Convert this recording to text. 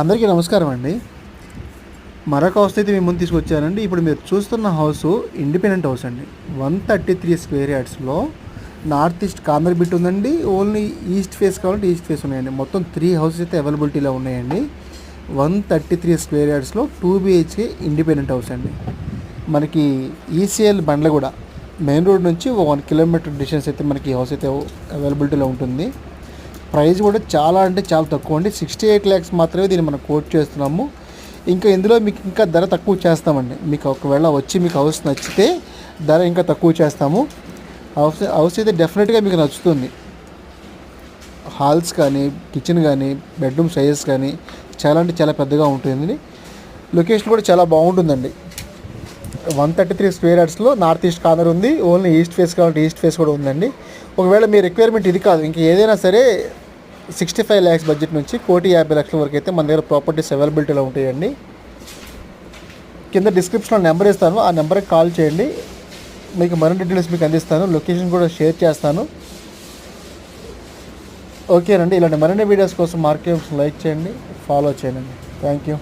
అందరికీ నమస్కారం. అండి. మరొక హౌస్ అయితే మేము ముందు తీసుకొచ్చానండి. ఇప్పుడు మీరు చూస్తున్న హౌస్ ఇండిపెండెంట్ హౌస్ అండి. వన్ థర్టీ త్రీ స్క్వేర్ యార్డ్స్లో నార్త్ ఈస్ట్ కార్నర్ బిట్ ఉందండి. ఓన్లీ ఈస్ట్ ఫేస్ కావాలంటే ఈస్ట్ ఫేస్ ఉన్నాయండి. మొత్తం త్రీ హౌసెస్ అయితే అవైలబిలిటీలో ఉన్నాయండి. వన్ థర్టీ త్రీ స్క్వేర్ యార్డ్స్లో టూ బిహెచ్కే ఇండిపెండెంట్ హౌస్ అండి. మనకి ఈసీఎల్ బండ్లగూడ మెయిన్ రోడ్ నుంచి ఒక వన్ కిలోమీటర్ డిస్టెన్స్ అయితే మనకి ఈ హౌస్ అయితే అవైలబిలిటీలో ఉంటుంది. ప్రైస్ కూడా చాలా అంటే చాలా తక్కువ అండి. సిక్స్టీ ఎయిట్ ల్యాక్స్ మాత్రమే దీన్ని మనం కోట్ చేస్తున్నాము. ఇంకా ఇందులో మీకు ఇంకా ధర తక్కువ చేస్తామండి. మీకు ఒకవేళ వచ్చి మీకు హౌస్ నచ్చితే ధర ఇంకా తక్కువ చేస్తాము. హౌస్ హౌస్ అయితే డెఫినెట్గా మీకు నచ్చుతుంది. హాల్స్ కానీ కిచెన్ కానీ బెడ్రూమ్ సైజెస్ కానీ చాలా అంటే చాలా పెద్దగా ఉంటుంది లొకేషన్ కూడా చాలా బాగుంటుందండి. వన్ థర్టీ త్రీ స్క్వేర్ యార్డ్స్లో నార్త్ ఈస్ట్ కార్నర్ ఉంది. ఓన్లీ ఈస్ట్ ఫేస్ కావాలంటే ఈస్ట్ ఫేస్ కూడా ఉందండి. ఒకవేళ మీ రిక్వైర్మెంట్ ఇది కాదు. ఇంకా ఏదైనా సరే సిక్స్టీ ఫైవ్ ల్యాక్స్ బడ్జెట్ నుంచి కోటి యాభై లక్షల వరకు అయితే మన దగ్గర ప్రాపర్టీస్ అవైలబిలిటీలో ఉంటాయండి. కింద డిస్క్రిప్షన్లో నెంబర్ ఇస్తాను. ఆ నెంబర్కి కాల్ చేయండి. మీకు మరిన్ని డీటెయిల్స్ మీకు అందిస్తాను. లొకేషన్ కూడా షేర్ చేస్తాను. ఓకేనండి. ఇలాంటి మరిన్ని వీడియోస్ కోసం మార్కెట్ లైక్ చేయండి. ఫాలో చేయండి. Thank you.